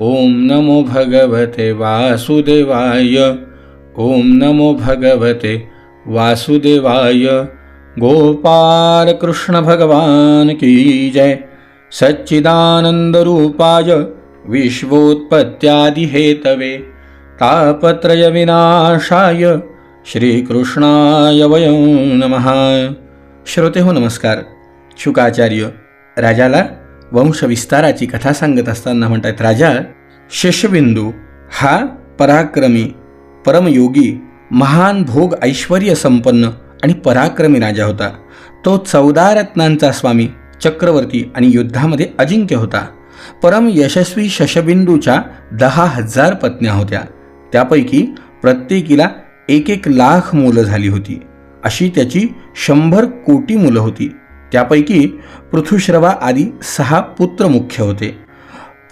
ओम नमो भगवते वासुदेवाय। ओम नमो भगवते वासुदेवाय। गोपाल कृष्ण भगवान की जय। सच्चिदानंद रूपाय विश्वोत्पत्त्यादि हेतवे तापत्रय विनाशाय श्रीकृष्णाय वयं नमः। श्रोते हो नमस्कार। शुकाचार्य राजाला वंशविस्ताराची कथा सांगत असताना म्हणतात राजा शशबिंदू हा पराक्रमी परमयोगी महान भोग ऐश्वर संपन्न आणि पराक्रमी राजा होता. तो चौदा रत्नांचा स्वामी चक्रवर्ती आणि युद्धामध्ये अजिंक्य होता. परम यशस्वी शशबिंदूच्या दहा हजार पत्न्या होत्या. त्यापैकी प्रत्येकीला एक एक लाख मुलं झाली होती. अशी त्याची शंभर कोटी मुलं होती. त्यापैकी पृथुश्रवा आदी सहा पुत्र मुख्य होते.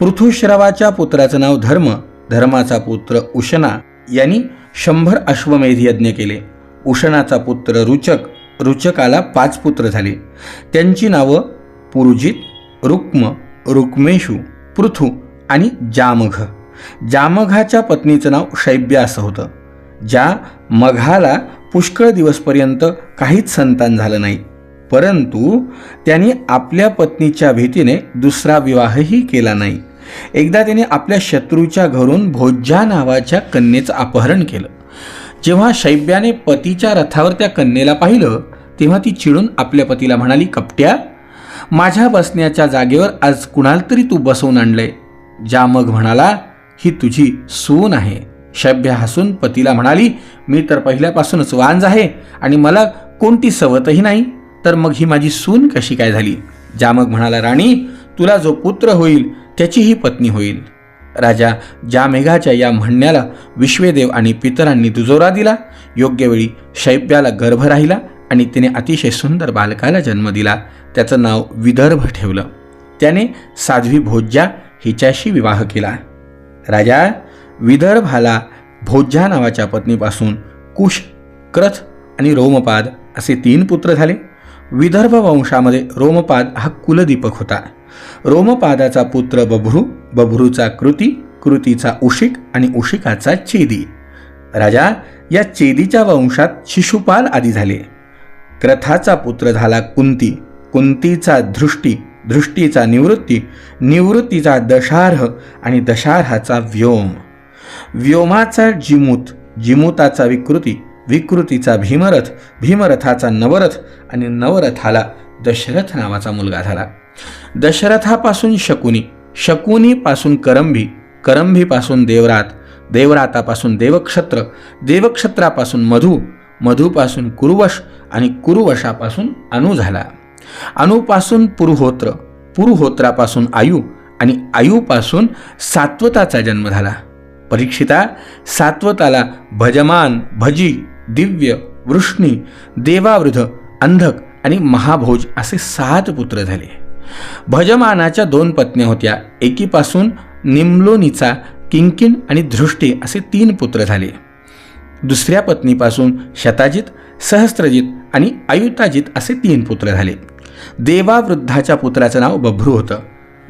पृथुश्रवाच्या पुत्राचं नाव धर्म धर्माचा पुत्र उशना यांनी शंभर अश्वमेध यज्ञ केले. उशनाचा पुत्र रुचक रुचकाला पाच पुत्र झाले. त्यांची नावं पुरुजित रुक्म रुक्मेशू पृथू आणि जामघ. जामघाच्या पत्नीचं नाव शैब्य असं होतं ज्या मघाला पुष्कळ दिवसपर्यंत काहीच संतान झालं नाही. परंतु त्यांनी आपल्या पत्नीच्या भीतीने दुसरा विवाहही केला नाही. एकदा त्याने आपल्या शत्रूच्या घरून भोज्या नावाच्या कन्येचं अपहरण केलं. जेव्हा शैब्याने पतीच्या रथावर त्या कन्येला पाहिलं तेव्हा ती चिडून आपल्या पतीला म्हणाली कपट्या माझ्या बसण्याच्या जागेवर आज कुणाला तरी तू बसवून आणलंय. जामग म्हणाला ही तुझी सून आहे. शैभ्य हसून पतीला म्हणाली मी तर पहिल्यापासूनच वांज आहे आणि मला कोणती सवतही नाही. तर मग ही माझी सून कशी काय झाली? जामग म्हणाला राणी तुला जो पुत्र होईल त्याची ही पत्नी होईल. राजा जामेघाच्या या म्हणण्याला विश्वेदेव आणि पितरांनी दुजोरा दिला योग्य वेळी शैब्याला गर्भ राहिला आणि तिने अतिशय सुंदर बालकाला जन्म दिला. त्याचं नाव विदर्भ ठेवलं. त्याने साध्वी भोज्या हिच्याशी विवाह केला. राजा विदर्भाला भोज्या नावाच्या पत्नीपासून कुश क्रथ आणि रोमपाद असे तीन पुत्र झाले. विदर्भ वंशामध्ये रोमपाद हा कुलदीपक होता. रोमपादाचा पुत्र बभ्रू बभ्रूचा कृती कृतीचा उशिक आणि उशिकाचा चेदी. राजा या चेदीच्या वंशात शिशुपाल आदी झाले. क्रथाचा पुत्र झाला कुंती. कुंतीचा धृष्टी धृष्टीचा निवृत्ती निवृत्तीचा दशार्ह आणि दशार्हाचा व्योम. व्योमाचा जिमूत जिमूताचा विकृती विकृतीचा भीमरथ भीमरथाचा नवरथ आणि नवरथाला दशरथ नावाचा मुलगा झाला. दशरथापासून शकुनी शकुनीपासून करंभी करंभीपासून देवरात देवरातापासून देवक्षत्र देवक्षत्रापासून मधु मधूपासून कुरुवश आणि कुरुवशापासून अणु झाला. अणुपासून पुरुहोत्र पुरुहोत्रापासून आयु आणि आयुपासून सात्वताचा जन्म झाला. परीक्षिता सात्वताला भजमान भजी दिव्य वृष्णी देवावृध अंधक आणि महाभोज असे सात पुत्र झाले. भजमानाच्या दोन पत्न्या होत्या एकीपासून निमलोनीचा किंकिन आणि धृष्टी असे तीन पुत्र झाले. दुसऱ्या पत्नीपासून शताजित सहस्त्रजित आणि आयुताजित असे तीन पुत्र झाले. देवावृद्धाच्या पुत्राचं नाव बभ्रू होतं.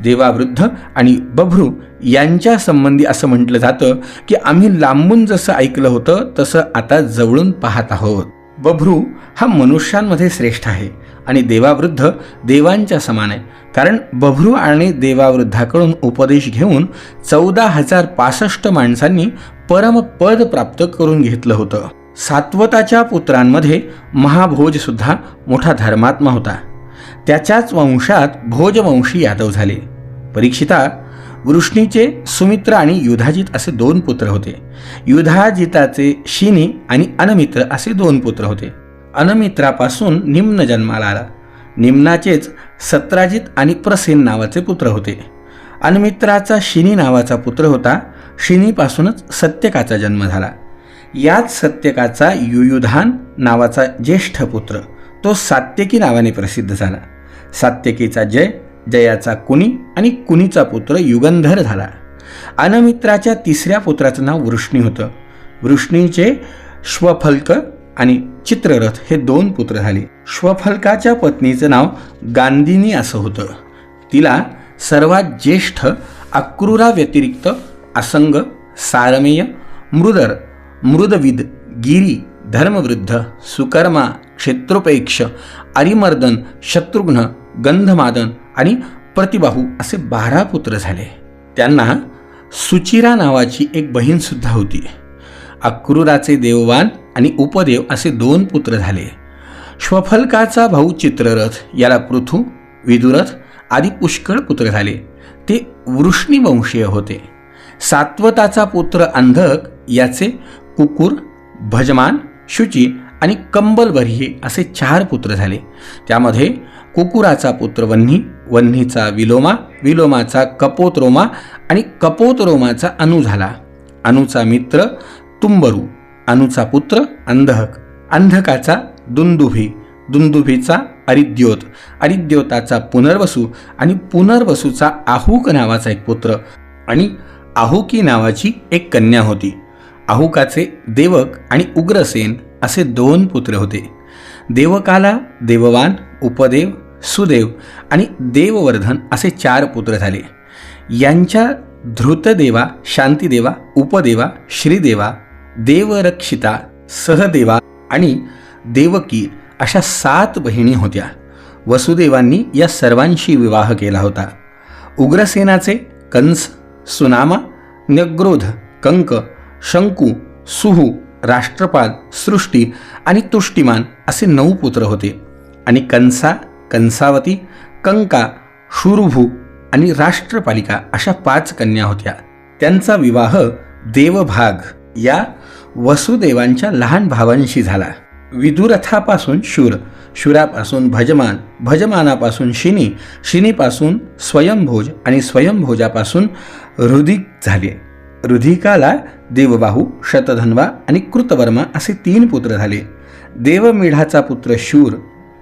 देवावृद्ध आणि बभ्रू यांच्या संबंधी असं म्हटलं जातं की आम्ही लांबून जसं ऐकलं होतं तसं आता जवळून पाहत आहोत. बभ्रू हा मनुष्यांमध्ये श्रेष्ठ आहे आणि देवावृद्ध देवांच्या समान आहे. कारण बभ्रू आणि देवावृद्धाकडून उपदेश घेऊन चौदा हजार पासष्ट माणसांनी परमपद प्राप्त करून घेतलं होतं. सात्वताच्या पुत्रांमध्ये महाभोज सुद्धा मोठा धर्मात्मा होता. त्याच्याच वंशात भोजवंशी यादव झाले. परीक्षिता वृष्णीचे सुमित्र आणि युधाजित असे दोन पुत्र होते. युधाजिताचे शिनी आणि अनमित्र असे दोन पुत्र होते. अनमित्रापासून निम्न जन्माला आला. निम्नाचेच सत्राजित आणि प्रसेन नावाचे पुत्र होते. अनमित्राचा शिनी नावाचा पुत्र होता. शिनीपासूनच सत्यकाचा जन्म झाला. याच सत्यकाचा युयुधान नावाचा ज्येष्ठ पुत्र तो सात्यकी नावाने प्रसिद्ध झाला. सात्यकीचा जय जयाचा कुणी आणि कुणीचा पुत्र युगंधर झाला. अनमित्राच्या तिसऱ्या पुत्राचं नाव वृष्णी होतं. वृष्णीचे श्वफल्क आणि चित्ररथ हे दोन पुत्र झाले. श्वफल्काच्या पत्नीचं नाव गांधिनी असं होतं. तिला सर्वात ज्येष्ठ अक्रूरा व्यतिरिक्त असंग सारमेय मृदर मृदविद गिरी धर्मवृद्ध सुकर्मा क्षेत्रोपेक्ष अरिमर्दन शत्रुघ्न गंधमादन आणि प्रतिबाहू असे बारा पुत्र झाले. त्यांना सुचिरा नावाची एक बहीणसुद्धा होती. अक्रूराचे देववान आणि उपदेव असे दोन पुत्र झाले. श्वफलकाचा भाऊ चित्ररथ याला पृथू विदुरथ आदी पुष्कळ पुत्र झाले. ते वृष्णीवंशीय होते. सात्वताचा पुत्र अंधक याचे कुकुर भजमान शुची आणि कंबलबर्ही असे चार पुत्र झाले. त्यामध्ये कुकुराचा पुत्र वन्ही वन्हीचा विलोमा विलोमाचा कपोतरोमा आणि कपोतरोमाचा अनु झाला. अनुचा मित्र तुंबरू अनुचा पुत्र अंधक अंधकाचा दुंदुभी दुंदुभीचा अरिद्योत अरिद्योताचा पुनर्वसू आणि पुनर्वसूचा आहुक नावाचा एक पुत्र आणि आहुकी नावाची एक कन्या होती. आहुकाचे देवक आणि उग्रसेन असे दोन पुत्र होते. देवकाला देववान उपदेव सुदेव आणि देववर्धन असे चार पुत्र झाले. यांच्या धृतदेवा शांतिदेवा उपदेवा श्रीदेवा देवरक्षिता सहदेवा आणि देवकी अशा सात बहिणी होत्या. वसुदेवांनी या सर्वांशी विवाह केला होता. उग्रसेनाचे कंस सुनामा न्यग्रोध कंक शंकू सुहू राष्ट्रपाल सृष्टी आणि तुष्टिमान असे नऊ पुत्र होते. आणि कंसा कंसावती कंका शूरभू आणि राष्ट्रपालिका अशा पाच कन्या होत्या. त्यांचा विवाह देवभाग या वसुदेवांच्या लहान भावांशी झाला. विदुरथापासून शूर शूरापासून भजमान भजमानापासून शिनी शिनीपासून स्वयंभोज आणि स्वयंभोजापासून हृदिक झाले. हृदिकाला देवबाहू शतधन्वा आणि कृतवर्मा असे तीन पुत्र झाले. देवमिढाचा पुत्र शूर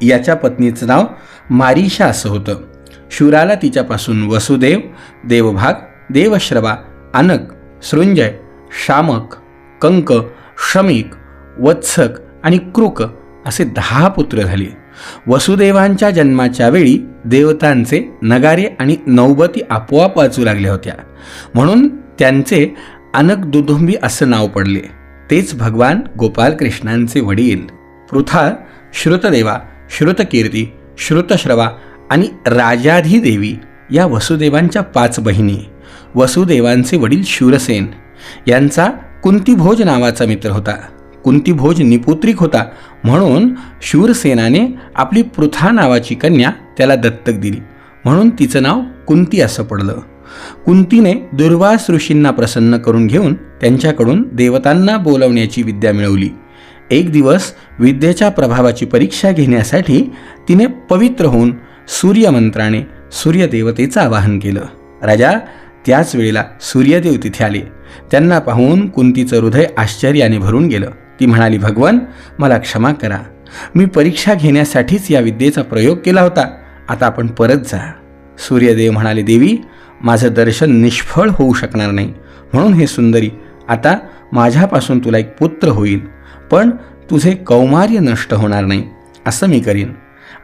याच्या पत्नीचं नाव मारिशा असं होतं. शूराला तिच्यापासून वसुदेव देवभाग देवश्रवा अनक सृंजय शामक कंक शमिक वत्सक आणि कृक असे दहा पुत्र झाले. वसुदेवांच्या जन्माच्या वेळी देवतांचे नगारे आणि नौबती आपोआप वाचू लागल्या होत्या. म्हणून त्यांचे अनक दुधुंबी असं नाव पडले. तेच भगवान गोपालकृष्णांचे वडील. पृथा श्रुतदेवा श्रुतकीर्ती श्रुतश्रवा आणि राजाधिदेवी या वसुदेवांच्या पाच बहिणी वसुदेवांचे वडील शूरसेन. यांचा कुंतीभोज नावाचा मित्र होता. कुंतीभोज निपुत्रिक होता. म्हणून शूरसेनाने आपली पृथा नावाची कन्या त्याला दत्तक दिली. म्हणून तिचं नाव कुंती असं पडलं. कुंतीने दुर्वास ऋषींना प्रसन्न करून घेऊन त्यांच्याकडून देवतांना बोलवण्याची विद्या मिळवली. एक दिवस विद्येच्या प्रभावाची परीक्षा घेण्यासाठी तिने पवित्र होऊन सूर्यमंत्राने सूर्यदेवतेचं आवाहन केलं. राजा त्याच वेळेला सूर्यदेव तिथे आले. त्यांना पाहून कुंतीचं हृदय आश्चर्याने भरून गेलं. ती म्हणाली भगवान मला क्षमा करा. मी परीक्षा घेण्यासाठीच या विद्येचा प्रयोग केला होता. आता आपण परत जा. सूर्यदेव म्हणाले देवी माझं दर्शन निष्फळ होऊ शकणार नाही. म्हणून हे सुंदरी आता माझ्यापासून तुला एक पुत्र होईल. पण तुझे कौमार्य नष्ट होणार नाही असं मी करीन.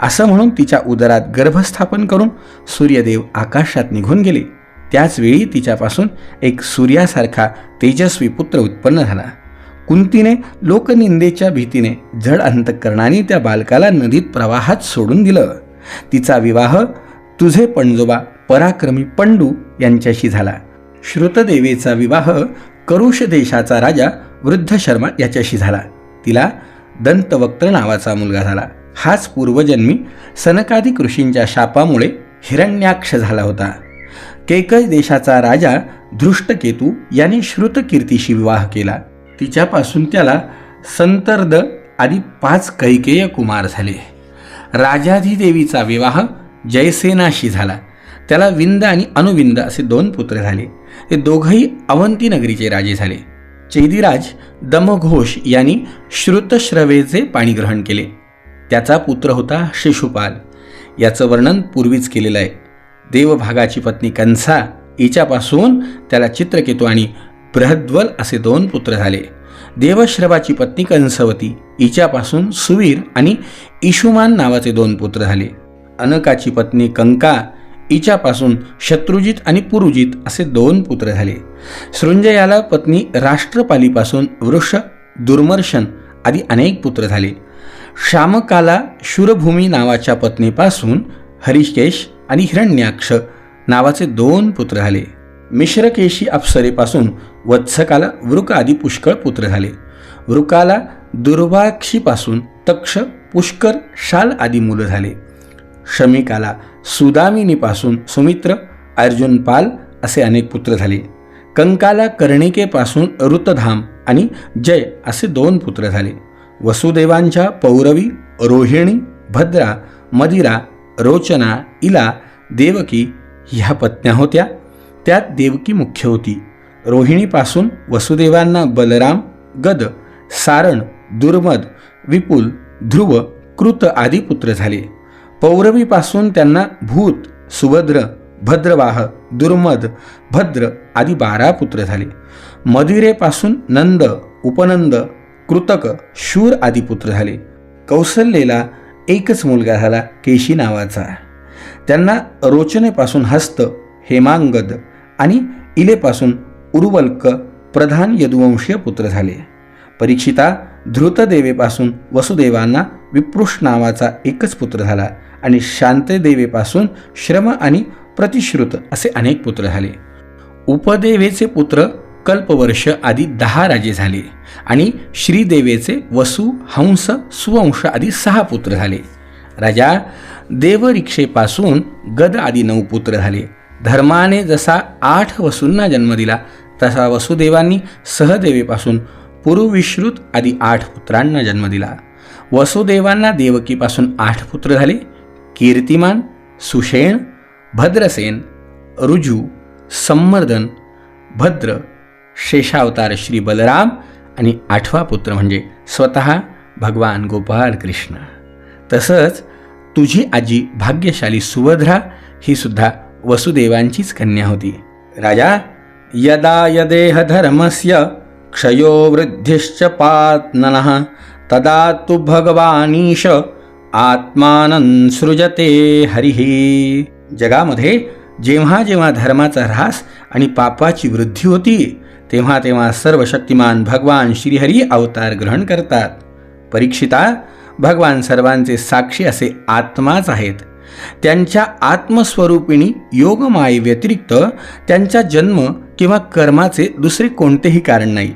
असं म्हणून तिच्या उदरात गर्भस्थापन करून सूर्यदेव आकाशात निघून गेले. त्याचवेळी तिच्यापासून एक सूर्यासारखा तेजस्वी पुत्र उत्पन्न झाला. कुंतीने लोकनिंदेच्या भीतीने जड अंतकरणाने त्या बालकाला नदीत प्रवाहात सोडून दिलं. तिचा विवाह तुझे पणजोबा पराक्रमी पंडू यांच्याशी झाला. श्रुतदेवीचा विवाह करुष देशाचा राजा वृद्ध शर्मा याच्याशी झाला. तिला दंतवक्त्र नावाचा मुलगा झाला. हाच पूर्वजन्मी सनकादिक ऋषींच्या शापामुळे हिरण्याक्ष झाला होता. केकय देशाचा राजा धृष्टकेतू याने श्रुतकीर्तीशी विवाह केला. तिच्यापासून त्याला संतर्द आदी पाच कैकेय कुमार झाले. राजाधिदेवीचा विवाह जयसेनाशी झाला. त्याला विंद आणि अनुविंद असे दोन पुत्र झाले. ते दोघंही अवंती नगरीचे राजे झाले. चेदिराज दमघोष यांनी श्रुतश्रवेचे पाणीग्रहण केले. त्याचा पुत्र होता शिशुपाल. याचं वर्णन पूर्वीच केलेलं आहे. देवभागाची पत्नी कंसा हिच्यापासून त्याला चित्रकेतू आणि बृहद्वल असे दोन पुत्र झाले. देवश्रवाची पत्नी कंसवती हिच्यापासून सुवीर आणि इशुमान नावाचे दोन पुत्र झाले. अनकाची पत्नी कंका हिच्यापासून शत्रुजित आणि पुरुजित असे दोन पुत्र झाले. सृंजयाला पत्नी राष्ट्रपालीपासून वृष दुर्मर्शन आदी अनेक पुत्र झाले. श्यामकाला शूरभूमी नावाच्या पत्नीपासून हरिकेश आणि हिरण्याक्ष नावाचे दोन पुत्र झाले. मिश्रकेशी अप्सरेपासून वत्सकाला वृक आदी पुष्कळ पुत्र झाले. वृकाला दुर्वाक्षीपासून तक्ष पुष्कर शाल आदी मुलं झाले. शमिकाला सुदामिनीपासून सुमित्र अर्जुनपाल असे अनेक पुत्र झाले. कंकाला कर्णिकेपासून ऋतधाम आणि जय असे दोन पुत्र झाले. वसुदेवांच्या पौरवी रोहिणी भद्रा मदिरा रोचना इला देवकी ह्या पत्न्या होत्या. त्यात देवकी मुख्य होती. रोहिणीपासून वसुदेवांना बलराम गद सारण दुर्मद विपुल ध्रुव कृत आदी पुत्र झाले. पौरवीपासून त्यांना भूत सुभद्र भद्रवाह दुर्मद भद्र आदी बारा पुत्र झाले. मदिरेपासून नंद उपनंद कृतक शूर आदी पुत्र झाले. कौसल्येला एकच मुलगा झाला केशी नावाचा. त्यांना रोचनेपासून हस्त हेमांगद आणि इलेपासून उर्वल्क प्रधान यदुवंशीय पुत्र झाले. परीक्षिता धृतदेवेपासून वसुदेवांना विप्रुष नावाचा एकच पुत्र झाला. आणि शांतदेवीपासून श्रम आणि प्रतिश्रुत असे अनेक पुत्र झाले. उपदेवेचे पुत्र कल्पवर्ष आदी दहा राजे झाले आणि श्रीदेवेचे वसु हंस सुवंश आदी सहा पुत्र झाले. राजा देवरिक्षेपासून गद आदी नऊ पुत्र झाले. धर्माने जसा आठ वसूंना जन्म दिला तसा वसुदेवांनी सहदेवीपासून पुरुविश्रुत आदी आठ पुत्रांना जन्म दिला. वसुदेवांना देवकीपासून आठ पुत्र झाले कीर्तिमान सुषेण भद्रसेन रुजू संवर्धन भद्र शेषावतार श्री बलराम आणि आठवा पुत्र म्हणजे स्वतः भगवान गोपाळकृष्ण तसंच तुझी आजी भाग्यशाली सुभद्रा ही सुद्धा वसुदेवांचीच कन्या होती. राजा यदा यदेह धर्मस्य क्षयो वृद्धिश्च पात्ननः तदा तु भगवानीश आत्मानं सृजते हरिः. जगामध्ये जेव्हा जेव्हा धर्माचा ऱ्हास आणि पापाची वृद्धी होती तेव्हा तेव्हा सर्व शक्तिमान भगवान श्रीहरी अवतार ग्रहण करतात. परीक्षिता भगवान सर्वांचे साक्षी असे आत्माच आहेत. त्यांच्या आत्मस्वरूपिणी योगमाये व्यतिरिक्त त्यांचा जन्म किंवा कर्माचे दुसरे कोणतेही कारण नाही.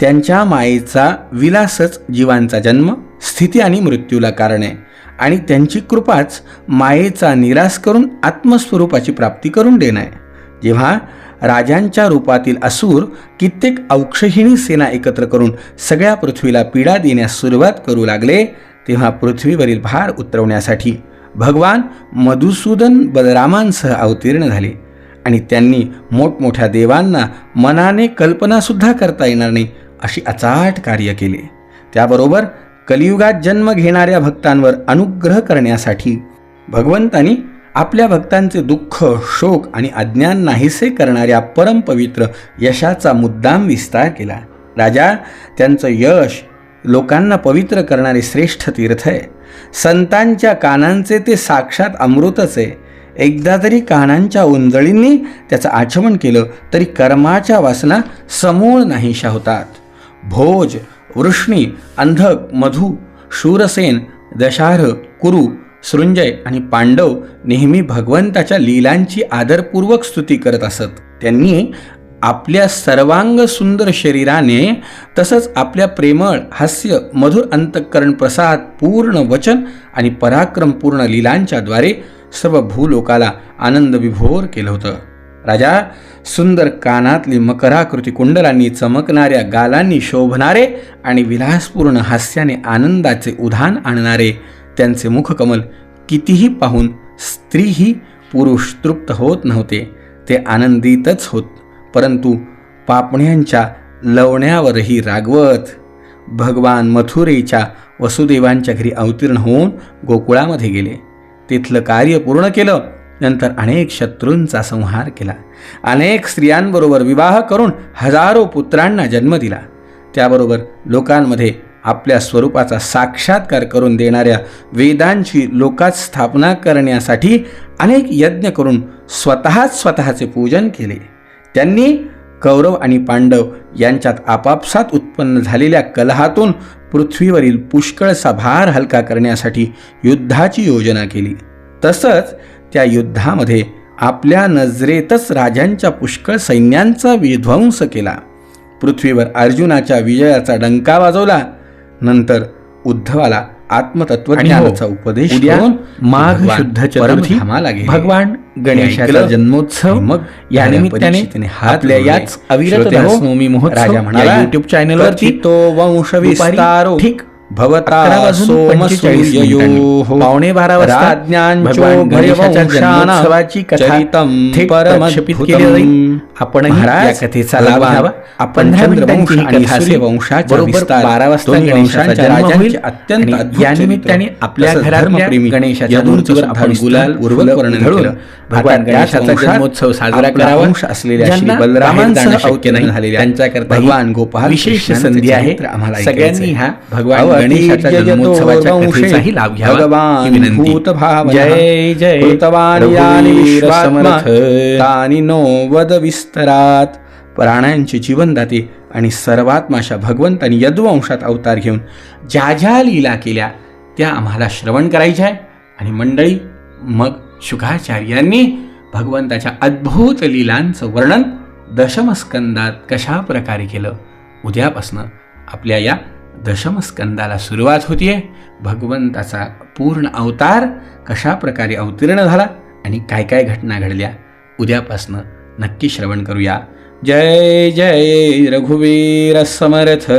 त्यांच्या मायेचा विलासच जीवांचा जन्म स्थिती आणि मृत्यूला कारण आहे. आणि त्यांची कृपाच मायेचा निराश करून आत्मस्वरूपाची प्राप्ती करून देणं आहे. जेव्हा राजांच्या रूपातील असुर कित्येक औक्षहिणी सेना एकत्र करून सगळ्या पृथ्वीला पीडा देण्यास सुरुवात करू लागले तेव्हा पृथ्वीवरील भार उतरवण्यासाठी भगवान मधुसूदन बलरामांसह अवतीर्ण झाले आणि त्यांनी मोठमोठ्या देवांना मनाने कल्पनासुद्धा करता येणार नाही अशी अचाट कार्य केले. त्याबरोबर कलियुगात जन्म घेणाऱ्या भक्तांवर अनुग्रह करण्यासाठी भगवंतांनी आपल्या भक्तांचे दुःख शोक आणि अज्ञान नाहीसे करणाऱ्या परमपवित्र यशाचा मुद्दाम विस्तार केला. राजा त्यांचं यश लोकांना पवित्र करणारे श्रेष्ठ तीर्थ आहे. संतांच्या कानांचे ते साक्षात अमृतच आहे. एकदा जरी कानांच्या उंजळींनी त्याचं आचमन केलं तरी कर्माच्या वासना समूळ नाहीशा होतात. भोज वृष्णी अंधक मधु शूरसेन दशार्ह कुरु सृंजय आणि पांडव नेहमी भगवंताच्या लीलांची आदरपूर्वक स्तुती करत असत. त्यांनी आपल्या सर्वांग सुंदर शरीराने तसंच आपल्या प्रेमळ हास्य मधुर अंतःकरण प्रसाद पूर्ण वचन आणि पराक्रमपूर्ण लीलांच्याद्वारे सर्व भूलोकाला आनंद विभोर केलं होतं. राजा सुंदर कानातली मकराकृती कुंडलांनी चमकणाऱ्या गालांनी शोभणारे आणि विलासपूर्ण हास्याने आनंदाचे उधाण आणणारे त्यांचे मुखकमल कितीही पाहून स्त्रीही पुरुष तृप्त होत नव्हते. ते आनंदितच होत परंतु पापण्यांच्या लवण्यावरही रागवत. भगवान मथुरेच्या वसुदेवांच्या घरी अवतीर्ण होऊन गोकुळामध्ये गेले. तिथलं कार्य पूर्ण केलं. नंतर अनेक शत्रूंचा संहार केला. अनेक स्त्रियांबरोबर विवाह करून हजारो पुत्रांना जन्म दिला. त्याबरोबर लोकांमध्ये आपल्या स्वरूपाचा साक्षात्कार करून देणाऱ्या वेदांची लोकात स्थापना करण्यासाठी अनेक यज्ञ करून स्वतःच स्वतःचे पूजन केले. त्यांनी कौरव आणि पांडव यांच्यात आपापसात उत्पन्न झालेल्या कलहातून पृथ्वीवरील पुष्कळसा भार हलका करण्यासाठी युद्धाची योजना केली. तसंच त्या युद्धामध्ये आपल्या नजरेतच राजांच्या पुष्कळ सैन्यांचा विध्वंस केला पृथ्वीवर अर्जुनाच्या विजयाचा डंका वाजवला नंतर उद्धवाला आत्मतत्वज्ञानाचा उपदेश उद्या करून माघ भगवान शुद्ध चतुर्थी. भगवान गणेशाचा? जन्मोत्सव मग या निमित्ताने आपल्या. याच अविरत हो, राजा म्हणाला, युट्यूब चॅनलवरती कथितो वंश विस्तारो ठीक भवता सोमसूर्ययोः पावणे बारा वाजता भगवान गणेशाच्या भयवंशानां जन्मोत्सवाची कथा चरितं थेट प्रक्षेपित केली परमद्भुतं. जाईल आपणही महाराज, या कथेचा लाभ घ्यावा आपण चंद्रवंश ही आणि बरोबर बारा वाजता गणेशाचा जन्म होईल अत्यंत या. निमित्ताने आपल्या घरातल्या गणेशाच्या मूर्तीवर आपण गुलाल वर्णन. भगवान गणेशाचा जन्मोत्सव साजरा करावा वंश असलेल्या श्री बलरामांसह अवतीर्ण झालेल्या त्यांच्याकरता भगवान गोपाल विशेष संधी आहे सगळ्यांनी. ह्या भगवान गणेशाच्या जन्मोत्सवाच्या कथेचाही लाभ घ्यावा. ही विनंती. जय जय. तानि नो वद विस्तरात. प्राण्यांचे जीवनदाते आणि सर्वात्माशा भगवंतांनी यदुवंशात अवतार घेऊन ज्या ज्या लीला केल्या त्या आम्हाला श्रवण करायच्या आहे. आणि मंडळी मग शुकाचार्यांनी भगवंताच्या अद्भुत लीलांचं वर्णन दशमस्कंदात कशा प्रकारे केलं? उद्यापासनं आपल्या या दशमस्कंदाला सुरुवात होतीये. भगवंताचा पूर्ण अवतार कशा प्रकारे अवतीर्ण झाला आणि काय काय घटना घडल्या? उद्यापासनं नक्की श्रवण करूया. जय जय रघुवीर समर्थ!